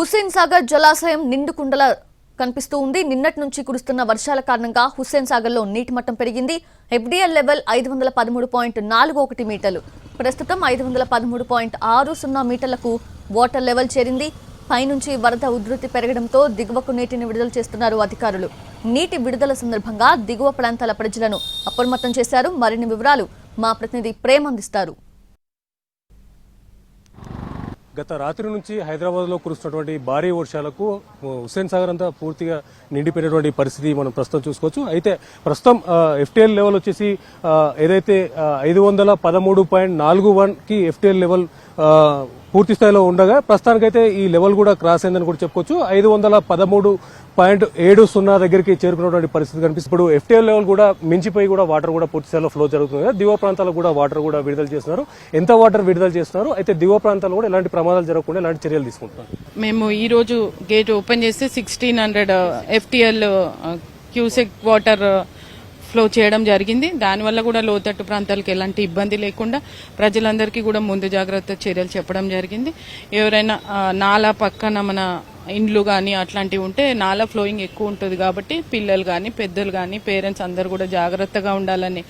హుస్సేన్ సాగర్ జలాశయం నిండుకుండల కనిపిస్తూ ఉంది. నిన్నటి నుంచి కురుస్తున్న వర్షాల కారణంగా హుస్సేన్ సాగర్లో నీటి మట్టం పెరిగింది. ఎఫ్డీఎల్ లెవెల్ ఐదు వందల పదమూడు పాయింట్ నాలుగు ఒకటి మీటర్లు. ప్రస్తుతం ఐదు వందల పదమూడు పాయింట్ ఆరు సున్నా మీటర్లకు వాటర్ లెవెల్ చేరింది. పైనుంచి వరద ఉధృతి పెరగడంతో దిగువకు నీటిని విడుదల చేస్తున్నారు అధికారులు. నీటి విడుదల సందర్భంగా దిగువ ప్రాంతాల ప్రజలను అప్రమత్తం చేశారు. మరిన్ని వివరాలు మా ప్రతినిధి ప్రేమ్ అందిస్తారు. గత రాత్రి నుంచి హైదరాబాద్లో కురుస్తున్నటువంటి భారీ వర్షాలకు హుస్సేన్ సాగర్ అంతా పూర్తిగా నిండిపోయినటువంటి పరిస్థితి మనం ప్రస్తుతం చూసుకోవచ్చు. అయితే ప్రస్తుతం ఎఫ్టీఎల్ లెవెల్ వచ్చేసి ఏదైతే ఐదు వందల పదమూడు పాయింట్ నాలుగు వన్కి ఎఫ్టీఎల్ లెవెల్ పూర్తి స్థాయిలో ఉండగా ప్రస్తుతానికైతే ఈ లెవెల్ కూడా క్రాస్ అయిందని కూడా చెప్పుకోవచ్చు. ఐదు వందల పదమూడు పాయింట్ ఏడు సున్నా దగ్గరికి చేరుకున్నటువంటి పరిస్థితి కనిపిస్తుంది. ఇప్పుడు ఎఫ్టీఎల్ లెవెల్ కూడా మించిపోయి కూడా వాటర్ కూడా పూర్తి స్థాయిలో ఫ్లో జరుగుతుంది కదా. దిగువ ప్రాంతాలకు కూడా వాటర్ కూడా విడుదల చేస్తున్నారు. ఎంత వాటర్ విడుదల చేస్తున్నారు? అయితే దిగువ ప్రాంతాల్లో కూడా ఎలాంటి ప్రమాదాలు జరగకుండా ఎలాంటి చర్యలు తీసుకుంటున్నారు? మేము ఈ రోజు గేట్ ఓపెన్ చేస్తే sixteen hundred FTL cusec water flow చేయడం జరిగింది. దానివల్ల కూడా లోతట్టు ప్రాంతాలకు ఎలాంటి ఇబ్బంది లేకుండా ప్రజలందరికీ కూడా ముందు జాగ్రత్త చర్యలు చెప్పడం జరిగింది. ఎవరైనా uh, నాలా పక్కన మన ఇండ్లు కానీ అట్లాంటివి ఉంటే నాలా ఫ్లోయింగ్ ఎక్కువ ఉంటుంది కాబట్టి పిల్లలు కానీ పెద్దలు కానీ పేరెంట్స్ అందరు కూడా జాగ్రత్తగా ఉండాలనే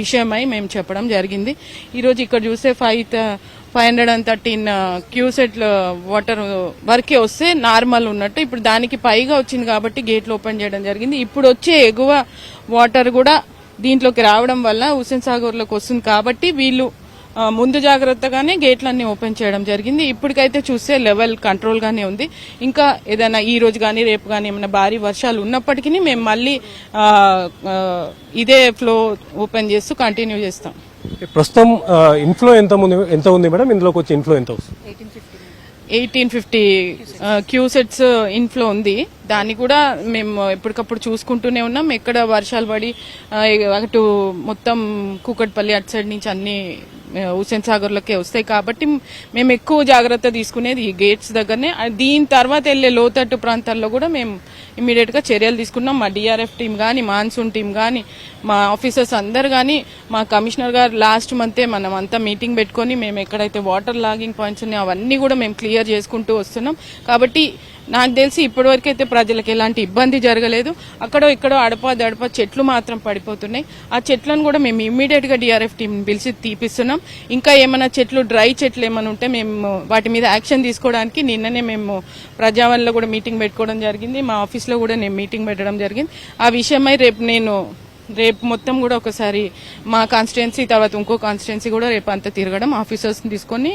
విషయమై మేము చెప్పడం జరిగింది. ఈరోజు ఇక్కడ చూస్తే five five hundred and thirteen cusec water వరకే వస్తే నార్మల్ ఉన్నట్టు. ఇప్పుడు దానికి పైగా వచ్చింది కాబట్టి గేట్లు ఓపెన్ చేయడం జరిగింది. ఇప్పుడు వచ్చే ఎగువ వాటర్ కూడా దీంట్లోకి రావడం వల్ల హుస్సేన్ సాగర్లోకి వస్తుంది కాబట్టి వీళ్ళు ముందు జాగ్రత్తగానే గేట్లన్నీ ఓపెన్ చేయడం జరిగింది. ఇప్పటికైతే చూస్తే లెవెల్ కంట్రోల్ గానే ఉంది. ఇంకా ఏదైనా ఈ రోజు కానీ రేపు కానీ ఏమైనా భారీ వర్షాలు ఉన్నప్పటికీ మేము మళ్ళీ ఇదే ఫ్లో ఓపెన్ చేస్తూ కంటిన్యూ చేస్తాం. ప్రస్తుతం ఇన్ఫ్లో ఎంత ఎంత ఉంది మేడం? ఇందులోకి వచ్చి ఇన్ఫ్లో ఎంత వస్తుంది? ఎయిటీన్ ఫిఫ్టీ క్యూసెట్స్ ఇన్ఫ్లో ఉంది. దాన్ని కూడా మేము ఎప్పటికప్పుడు చూసుకుంటూనే ఉన్నాం. ఎక్కడ వర్షాలు పడి అటు మొత్తం కూకట్పల్లి అటు సైడ్ నుంచి అన్ని హుసేన్ సాగర్లోకే వస్తాయి. కాబట్టి మేము ఎక్కువ జాగ్రత్త తీసుకునేది ఈ గేట్స్ దగ్గరనే. దీని తర్వాత వెళ్ళే లోతట్టు ప్రాంతాల్లో కూడా మేము ఇమీడియట్గా చర్యలు తీసుకున్నాం. మా డిఆర్ఎఫ్ టీం కానీ మాన్సూన్ టీం కానీ మా ఆఫీసర్స్ అందరు కానీ మా కమిషనర్ గారు లాస్ట్ మంతే మనం అంతా మీటింగ్ పెట్టుకొని మేము ఎక్కడైతే వాటర్ లాగింగ్ పాయింట్స్ ఉన్నాయో అవన్నీ కూడా మేము క్లియర్ చేసుకుంటూ వస్తున్నాం. కాబట్టి నాకు తెలిసి ఇప్పటివరకు అయితే ప్రజలకు ఎలాంటి ఇబ్బంది జరగలేదు. అక్కడో ఇక్కడో అడప దడప చెట్లు మాత్రం పడిపోతున్నాయి. ఆ చెట్లను కూడా మేము ఇమ్మీడియట్గా డిఆర్ఎఫ్ టీం పిలిచి తీపిస్తున్నాం. ఇంకా ఏమైనా చెట్లు డ్రై చెట్లు ఏమైనా ఉంటే మేము వాటి మీద యాక్షన్ తీసుకోవడానికి నిన్ననే మేము ప్రజావన్లో కూడా మీటింగ్ పెట్టుకోవడం జరిగింది. మా ఆఫీస్లో కూడా నేను మీటింగ్ పెట్టడం జరిగింది. ఆ విషయమై రేపు నేను రేపు మొత్తం కూడా ఒకసారి మా కాన్స్టిట్యున్సీ తర్వాత ఇంకో కాన్స్టిట్యున్సీ కూడా రేపు అంతా తిరగడం ఆఫీసర్స్ని తీసుకొని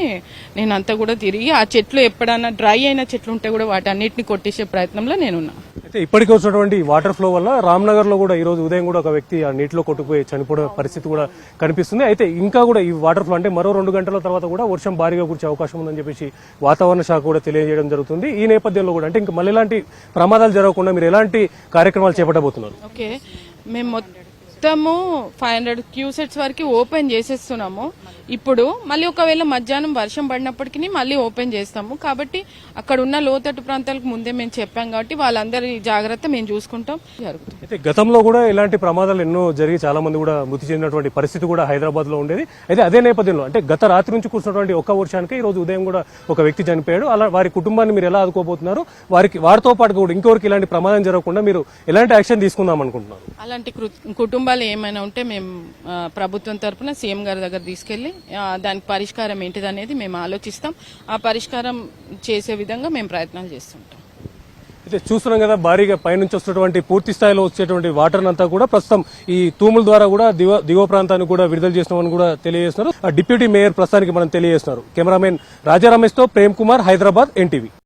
నేను అంతా కూడా తిరిగి ఆ చెట్లు ఎప్పుడన్నా డ్రై అయిన చెట్లు ఉంటే కూడా వాటి అన్నిటిని కొట్టేసే ప్రయత్నంలో నేనున్నా. అయితే ఇప్పటికే వచ్చినటువంటి వాటర్ ఫ్లో వల్ల రామ్నగర్లో కూడా ఈ రోజు ఉదయం కూడా ఒక వ్యక్తి ఆ నీటిలో కొట్టుకుపోయి చనిపోయిన పరిస్థితి కూడా కనిపిస్తుంది. అయితే ఇంకా కూడా ఈ వాటర్ ఫ్లో అంటే మరో రెండు గంటల తర్వాత కూడా వర్షం భారీగా కురిచే అవకాశం ఉందని చెప్పేసి వాతావరణ శాఖ కూడా తెలియజేయడం జరుగుతుంది. ఈ నేపథ్యంలో కూడా అంటే ఇంకా మళ్ళీ ఎలాంటి ప్రమాదాలు జరగకుండా మీరు ఎలాంటి కార్యక్రమాలు చేపట్టబోతున్నారు? ఓకే. మేము మొత్తము ఫైవ్ హండ్రెడ్ క్యూసెట్స్ వరకు ఓపెన్ చేసేస్తున్నాము. ఇప్పుడు మళ్ళీ ఒకవేళ మధ్యాహ్నం వర్షం పడినప్పటికీ మళ్ళీ ఓపెన్ చేస్తాము. కాబట్టి అక్కడ ఉన్న లోతట్టు ప్రాంతాలకు ముందే మేము చెప్పాం కాబట్టి వాళ్ళందరి జాగ్రత్త మేము చూసుకుంటాం. జరుగుతుంది. అయితే గతంలో కూడా ఇలాంటి ప్రమాదాలు ఎన్నో జరిగి చాలా మంది కూడా మృతి చెందినటువంటి పరిస్థితి కూడా హైదరాబాద్లో ఉండేది. అయితే అదే నేపథ్యంలో అంటే గత రాత్రి నుంచి కూర్చున్నటువంటి ఒక్క వర్షానికి ఈ రోజు ఉదయం కూడా ఒక వ్యక్తి చనిపోయాడు. అలా వారి కుటుంబాన్ని మీరు ఎలా ఆదుకోబోతున్నారు? వారికి వారితో పాటు కూడా ఇంకొకరికి ఇలాంటి ప్రమాదం జరగకుండా మీరు ఎలాంటి యాక్షన్ తీసుకుందాం అనుకుంటున్నారు? అలాంటి కృ- లోపాలు ఏమైనా ఉంటే మేము ప్రభుత్వం తరపున సీఎం గారి దగ్గర తీసుకెళ్ళి దానికి పరిష్కారం ఏంటిది అనేది మేము ఆలోచిస్తాం. ఆ పరిష్కారం చేసే విధంగా మేము ప్రయత్నాలు చేస్తుంటాం. అయితే చూస్తున్నాం కదా భారీగా పైనుంచి వస్తున్నటువంటి పూర్తి స్థాయిలో వచ్చేటువంటి వాటర్ అంతా కూడా ప్రస్తుతం ఈ తూముల ద్వారా కూడా దివ దిగువ ప్రాంతానికి కూడా విడుదల చేస్తున్నామని కూడా తెలియజేస్తున్నారు. ఆ డిప్యూటీ మేయర్ ప్రస్తుతానికి మనం తెలియజేస్తున్నారు. కెమెరామెన్ రాజారమేష్తో ప్రేమ్ కుమార్ హైదరాబాద్ ఎన్టీవీ.